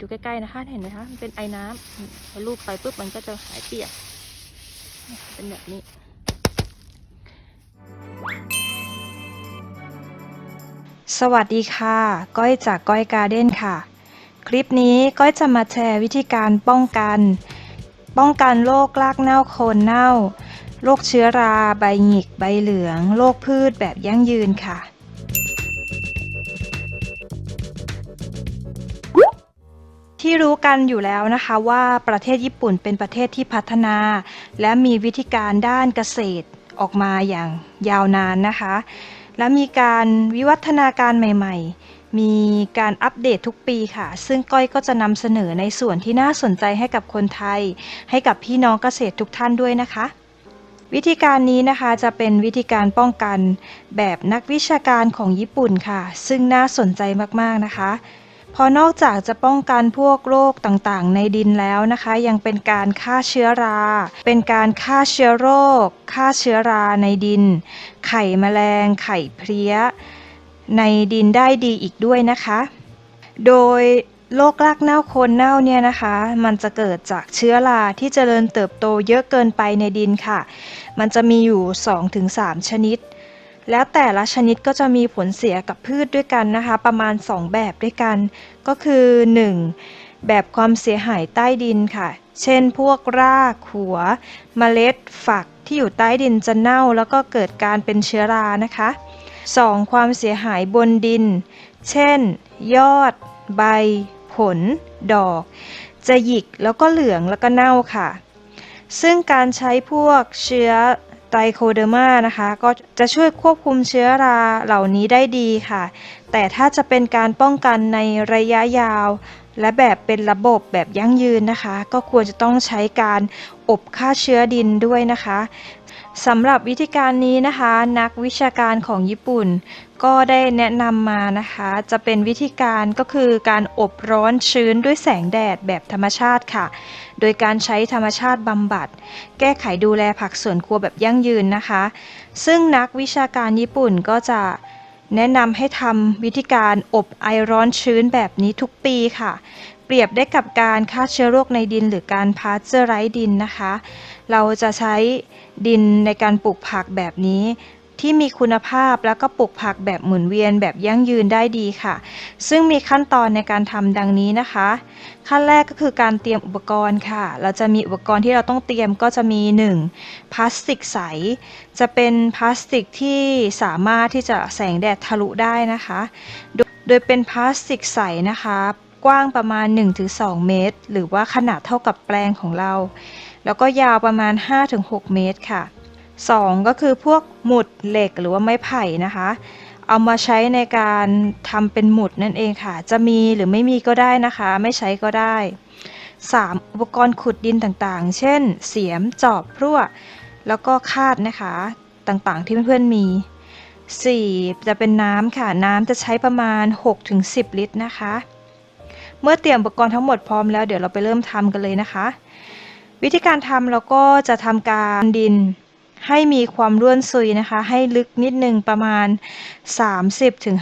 ดูใกล้ๆนะคะ เห็นไหมคะมันเป็นไอ้น้ำพอลูบไปปุ๊บมันก็จะหายเปียก เป็นแบบนี้ สวัสดีค่ะ ก้อยจากก้อยการ์เด้นค่ะ คลิปนี้ก้อยจะมาแชร์วิธีการป้องกัน ป้องกันโรครากเน่าโคนเน่า โรคเชื้อรา ใบหงิก ใบเหลือง โรคพืชแบบยั่งยืนค่ะ ที่รู้กันอยู่แล้วนะคะว่าประเทศญี่ปุ่นเป็นประเทศที่พัฒนา และมีวิธีการด้านเกษตรออกมาอย่างยาวนานนะคะ และมีการวิวัฒนาการใหม่ ๆ มีการอัปเดตทุกปีค่ะ ซึ่งก้อยก็จะนำเสนอในส่วนที่น่าสนใจให้กับคนไทย ให้กับพี่น้องเกษตรทุกท่านด้วยนะคะ วิธีการนี้นะคะจะเป็นวิธีการป้องกันแบบนักวิชาการของญี่ปุ่นค่ะ ซึ่งน่าสนใจมากๆนะคะ พอนอกจากจะป้องกันพวกโรคต่างๆ ในดินแล้วนะคะ ยังเป็นการฆ่าเชื้อรา เป็นการฆ่าเชื้อโรคฆ่าเชื้อราในดิน ไข่แมลง ไข่เพลี้ย ในดินได้ดีอีกด้วยนะคะ โดยโรครากเน่าโคนเน่าเนี่ยนะคะ มันจะเกิดจากเชื้อราที่เจริญเติบโตเยอะเกินไปในดินค่ะ มันจะมีอยู่ 2-3 ชนิด แล้วแต่ละชนิดก็จะมีผลเสียกับพืชด้วยกันนะคะ ประมาณ 2 แบบด้วยกัน ก็คือ 1. แบบความเสียหายใต้ดินค่ะ เช่น พวกรากหัวเมล็ดฝักที่อยู่ใต้ดินจะเน่า แล้วก็เกิดการเป็นเชื้อรานะคะ 2. ความเสียหายบนดิน เช่น ยอด ใบ ผล ดอก จะหยิกแล้วก็เหลืองแล้วก็เน่าค่ะ ซึ่งการใช้พวกเชื้อ ไตรโคเดอร์มานะคะก็จะช่วยควบคุมเชื้อราเหล่านี้ได้ดีค่ะ แต่ถ้าจะเป็นการป้องกันในระยะยาว และแบบเป็นระบบแบบยั่งยืนนะคะ ก็ควรจะต้องใช้การอบฆ่าเชื้อดินด้วยนะคะ สำหรับวิธีการนี้นะคะ นักวิชาการของญี่ปุ่น ก็ได้แนะนำมานะคะ จะเป็นวิธีการก็คือการอบร้อนชื้นด้วยแสงแดดแบบธรรมชาติค่ะ โดยการใช้ธรรมชาติบำบัด แก้ไขดูแลผักสวนครัวแบบยั่งยืนนะคะ ซึ่งนักวิชาการญี่ปุ่นก็จะ แนะนำให้ทำวิธีการอบไอร้อนชื้นแบบนี้ทุกปีค่ะ เปรียบได้กับการฆ่าเชื้อโรคในดินหรือการพาสเจอร์ไรดินนะคะ เราจะใช้ดินในการปลูกผักแบบนี้ ที่มีคุณภาพแล้วก็ปลูกผักแบบหมุนเวียนแบบยั่งยืนได้ดีค่ะ ซึ่งมีขั้นตอนในการทำดังนี้นะคะ ขั้นแรกก็คือการเตรียมอุปกรณ์ค่ะ เราจะมีอุปกรณ์ที่เราต้องเตรียมก็จะมี 1. พลาสติกใส จะเป็นพลาสติกที่สามารถที่จะแสงแดดทะลุได้นะคะ โดยโดยเป็นพลาสติกใสนะคะกว้างประมาณ 1-2 เมตร หรือว่าขนาดเท่ากับแปลงของเรา แล้วก็ยาวประมาณ 5-6 เมตรค่ะ 2ก็คือพวกหมุดเหล็กหรือว่าไม้ไผ่นะคะ เอามาใช้ในการทำเป็นหมุดนั่นเองค่ะ จะมีหรือไม่มีก็ได้นะคะ ไม่ใช้ก็ได้ 3. อุปกรณ์ขุดดินต่างๆ เช่น เสียมจอบพลั่วแล้วก็คาดนะคะต่างๆที่เพื่อนๆมี 4. จะเป็นน้ำค่ะ น้ำจะใช้ประมาณ 6-10 ลิตรนะคะ เมื่อเตรียมอุปกรณ์ทั้งหมดพร้อมแล้วเดี๋ยวเราไปเริ่มทำกันเลยนะคะ วิธีการทำเราก็จะทำการดิน ให้มีความร่วนซุยนะคะ ให้ลึกนิดนึงประมาณ 30ถึง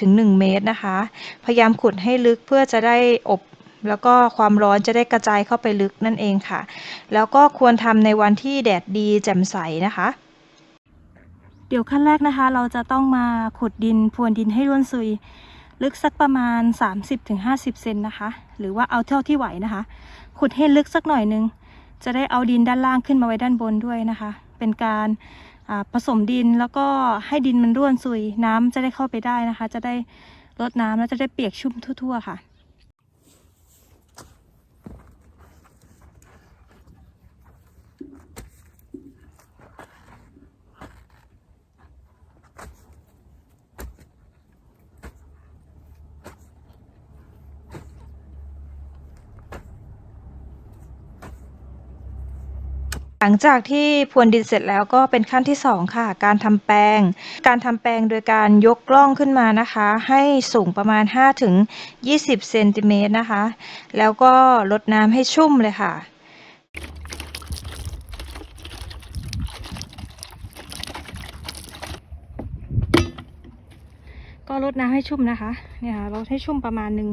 ถึง1เมตรนะคะ พยายามขุดให้ลึกเพื่อจะได้อบแล้วก็ความร้อนจะได้กระจายเข้าไปลึกนั่นเองค่ะ แล้วก็ควรทำในวันที่แดดดีแจ่มใสนะคะ เดี๋ยวขั้นแรกนะคะ เราจะต้องมาขุดดินพรวนดินให้ร่วนซุย ลึกสักประมาณ 30-50 เซนนะคะ หรือว่าเอาเท่าที่ไหวนะคะ ขุดให้ลึกสักหน่อยนึง จะได้เอาดินด้านล่างขึ้นมาไว้ด้านบนด้วยนะคะ เป็นการผสมดินแล้วก็ให้ดินมันร่วนซุยน้ำจะได้เข้าไปได้นะคะ จะได้ลดน้ำแล้วจะได้เปียกชุ่มทั่ว ๆ ค่ะ ลังจากที่พรวนดินเสร็จแล้วก็เป็นขั้นที่สองค่ะ การทำแปลง การทำแปลงโดยการยกกล้องขึ้นมานะคะ ให้สูงประมาณ 5 ถึง 20 เซนติเมตรนะคะ แล้วก็ลดน้ำให้ชุ่มเลยค่ะก็ลดน้ำให้ชุ่มนะคะ เนี่ยค่ะลดให้ชุ่มประมาณหนึ่ง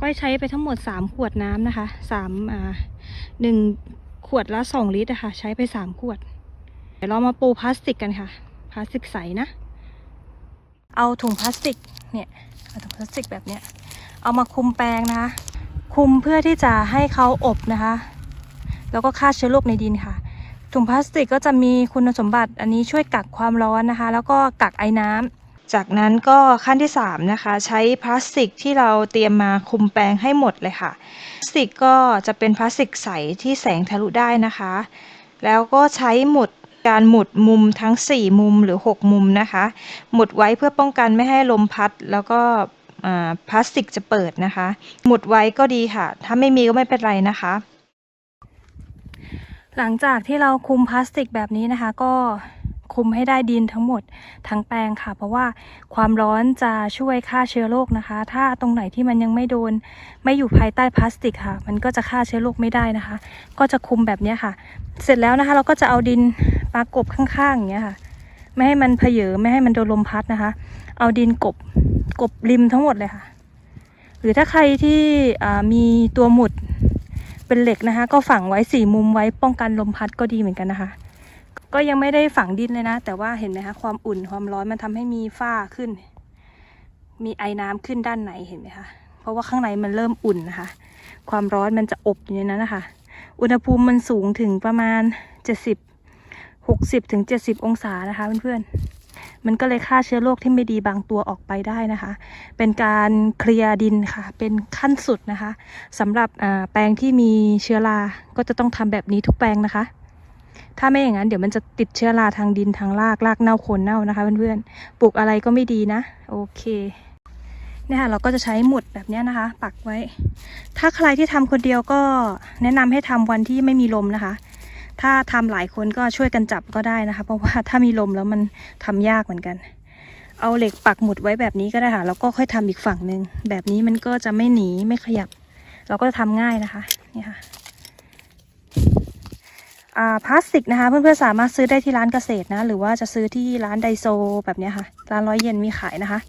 ก้อยใช้ไปทั้งหมด 3 ขวดน้ำนะคะ3อ่าหนึ่ง วดละ2ลิตรอะค่ะใช้ไป3ขวด เดี๋ยวเรามาปูพลาสติกกันค่ะ พลาสติกใสนะ เอาถุงพลาสติกเนี่ยเอาถุงพลาสติกแบบเนี้ยเอามาคุมแปรงนะคะ คุมเพื่อที่จะให้เขาอบนะคะ แล้วก็ฆ่าเชื้อโรคในดินค่ะ ถุงพลาสติกก็จะมีคุณสมบัติอันนี้ช่วยกักความร้อนนะคะ แล้วก็กักไอ้น้ำ จากนั้นก็ขั้นที่ 3 นะคะ ใช้พลาสติกที่เราเตรียมมาคุมแปรงให้หมดเลยค่ะพลาสติกก็จะเป็นพลาสติกใสที่แสงทะลุได้นะคะ แล้วก็ใช้หมุดการหมุดมุมทั้ง 4 มุมหรือ 6 มุมนะคะ หมุดไว้เพื่อป้องกันไม่ให้ลมพัด แล้วก็พลาสติกจะเปิดนะคะ หมุดไว้ก็ดีค่ะ ถ้าไม่มีก็ไม่เป็นไรนะคะ หลังจากที่เราคุมพลาสติกแบบนี้นะคะก็ คุมให้ได้ดินทั้งหมดทั้งแปลงค่ะ เพราะว่าความร้อนจะช่วยฆ่าเชื้อโรคนะคะ ถ้าตรงไหนที่มันยังไม่โดน ไม่อยู่ภายใต้พลาสติกค่ะ มันก็จะฆ่าเชื้อโรคไม่ได้นะคะ ก็จะคุมแบบนี้ค่ะ เสร็จแล้วนะคะ เราก็จะเอาดินปากบข้างๆอย่างเงี้ยค่ะ ไม่ให้มันเพเยอไม่ให้มันโดนลมพัดนะคะ เอาดินกบกบริมทั้งหมดเลยค่ะ หรือถ้าใครที่มีตัวหมุดเป็นเหล็กนะคะ ก็ฝังไว้สี่มุมไว้ป้องกันลมพัดก็ดีเหมือนกันนะคะ ก็ยังไม่ได้ฝังดินเลยนะ แต่ว่าเห็นไหมคะความอุ่นความร้อนมันทำให้มีฝ้าขึ้น มีไอน้ำขึ้นด้านในเห็นไหมคะเพราะว่าข้างในมันเริ่มอุ่นนะคะ ความร้อนมันจะอบอยู่ในนั้นนะคะ อุณหภูมิมันสูงถึงประมาณเจ็ดสิบหกสิบถึงเจ็ดสิบองศานะคะเพื่อนๆมันก็เลยฆ่าเชื้อโรคที่ไม่ดีบางตัวออกไปได้นะคะ เป็นการเคลียร์ดินค่ะ เป็นขั้นสุดนะคะสำหรับแปลงที่มีเชื้อราก็จะต้องทำแบบนี้ทุกแปลงนะคะ ถ้าไม่อย่างนั้นเดี๋ยวมันจะติดเชื้อราทางดินทางรากรากเน่าโคนเน่านะคะเพื่อนๆปลูกอะไรก็ไม่ดีนะ โอเคเนี่ยค่ะเราก็จะใช้หมุดแบบนี้นะคะ ปักไว้ ถ้าใครที่ทำคนเดียวก็แนะนำให้ทำวันที่ไม่มีลมนะคะ ถ้าทำหลายคนก็ช่วยกันจับก็ได้นะคะ เพราะว่าถ้ามีลมแล้วมันทำยากเหมือนกัน เอาเหล็กปักหมุดไว้แบบนี้ก็ได้ค่ะแล้วก็ค่อยทำอีกฝั่งหนึ่งแบบนี้มันก็จะไม่หนีไม่ขยับ เราก็จะทำง่ายนะคะนี่ค่ะ พลาสติกนะคะ เพื่อนๆสามารถซื้อได้ที่ร้านเกษตรนะ หรือว่าจะซื้อที่ร้านไดโซแบบนี้ค่ะ ร้านร้อยเยนมีขายนะคะ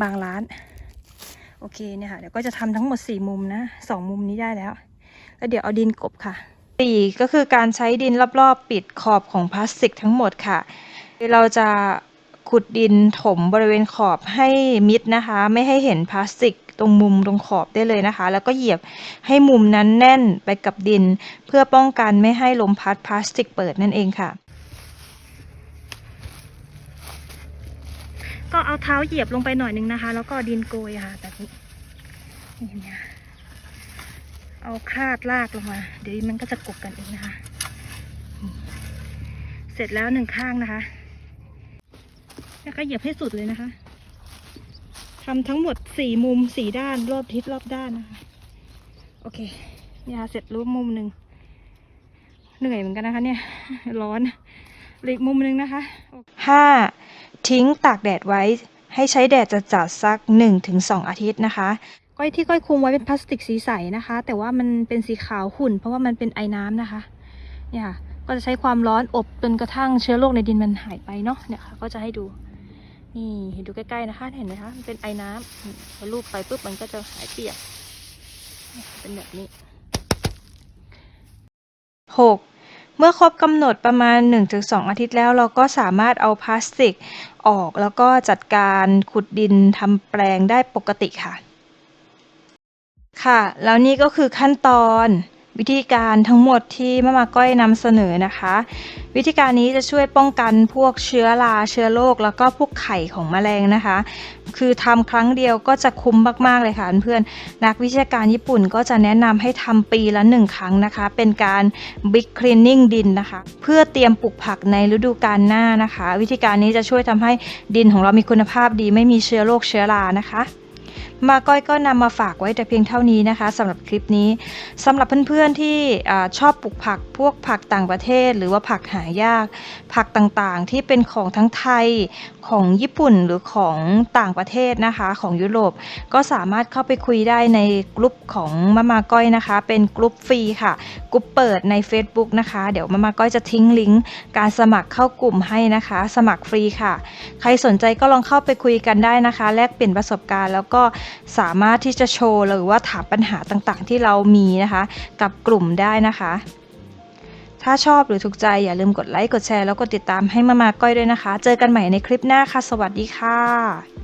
บางร้าน โอเคเนี่ยค่ะ เดี๋ยวก็จะทำทั้งหมดสี่มุมนะสองมุมนี้ได้แล้ว แล้วเดี๋ยวเอาดินกบค่ะสี่ก็คือการใช้ดินรอบๆ ปิดขอบของพลาสติกทั้งหมดค่ะ เราจะขุดดินถมบริเวณขอบให้มิดนะคะ ไม่ให้เห็นพลาสติก ตรงมุมตรงขอบได้เลยนะคะ แล้วก็เหยียบให้มุมนั้นแน่นไปกับดิน เพื่อป้องกันไม่ให้ลมพัดพลาสติกเปิดนั่นเองค่ะ ก็เอาเท้าเหยียบลงไปหน่อยนึงนะคะ แล้วก็ดินโกยค่ะแบบนี้นี่เห็นะเอาคาดลากลงมา เดี๋ยวมันก็จะกบกันเองนะคะ เสร็จแล้วหนึ่งข้างนะคะ แล้วก็เหยียบให้สุดเลยนะคะ ทำทั้งหมดสี่มุมสี่ด้านรอบทิศรอบด้านนะคะโอเคเนี่ยค่ะเสร็จรูปมุมหนึ่งเหนื่อยเหมือนกันนะคะเนี่ยร้อนเหลืออีกมุมหนึ่งนะคะ 5. ทิ้งตากแดดไว้ให้ใช้แดดจัดๆสัก 1-2 อาทิตย์นะคะ ก้อยที่ก้อยคุมไว้เป็นพลาสติกสีใสนะคะ แต่ว่ามันเป็นสีขาวขุ่น เพราะว่ามันเป็นไอ้น้ำนะคะ เนี่ยค่ะก็จะใช้ความร้อนอบจนกระทั่งเชื้อโรคในดินมันหายไปเนาะเนี่ยค่ะก็จะให้ดู นี่เห็นดูใกล้ๆนะคะเห็นไหมคะมันเป็นไอ้น้ำพอลูบไปปุ๊บมันก็จะหายเปียกเนี่ยเป็นแบบนี้ 6. เมื่อครบกำหนดประมาณ 1-2 อาทิตย์แล้ว เราก็สามารถเอาพลาสติกออกแล้วก็จัดการขุดดินทำแปลงได้ปกติค่ะ ค่ะ แล้วนี่ก็คือขั้นตอน วิธีการทั้งหมดที่มะมาก้อยนำเสนอนะคะ วิธีการนี้จะช่วยป้องกันพวกเชื้อราเชื้อโรคแล้วก็พวกไข่ของแมลงนะคะ คือทำครั้งเดียวก็จะคุ้มมากๆเลยค่ะเพื่อนนักวิชาการญี่ปุ่นก็จะแนะนำให้ทำปีละหนึ่งครั้งนะคะ เป็นการ Big Cleaning ดินนะคะ เพื่อเตรียมปลูกผักในฤดูกาลหน้านะคะ วิธีการนี้จะช่วยทำให้ดินของเรามีคุณภาพดี ไม่มีเชื้อโรคเชื้อรานะคะ มาก้อยก็นำมาฝากไว้แต่เพียงเท่านี้นะคะสำหรับคลิปนี้สำหรับเพื่อนๆที่อชอบปลูกผักพวกผักต่างประเทศ หรือว่าผักหายาก ผักต่างๆ ที่เป็นของทั้งไทยของญี่ปุ่นหรือของต่างประเทศนะคะของยุโรปก็สามารถเข้าไปคุยได้ในกลุ่มของมามาก้อยนะคะ เป็นกลุ่มฟรีค่ะกลุ่มเปิดใน Facebook นะคะ เดี๋ยวมามาก้อยจะทิ้งลิงก์การสมัครเข้ากลุ่มให้นะคะ สมัครฟรีค่ะ ใครสนใจก็ลองเข้าไปคุยกันได้นะคะ แลกเปลี่ยนประสบการณ์แล้วก็สามารถที่จะโชว์หรือว่าถามปัญหาต่างๆ ที่เรามีนะคะ กับกลุ่มได้นะคะ ถ้าชอบหรือถูกใจอย่าลืมกดไลค์กดแชร์แล้วกดติดตามให้มามาก้อยด้วยนะคะ เจอกันใหม่ในคลิปหน้าค่ะ สวัสดีค่ะ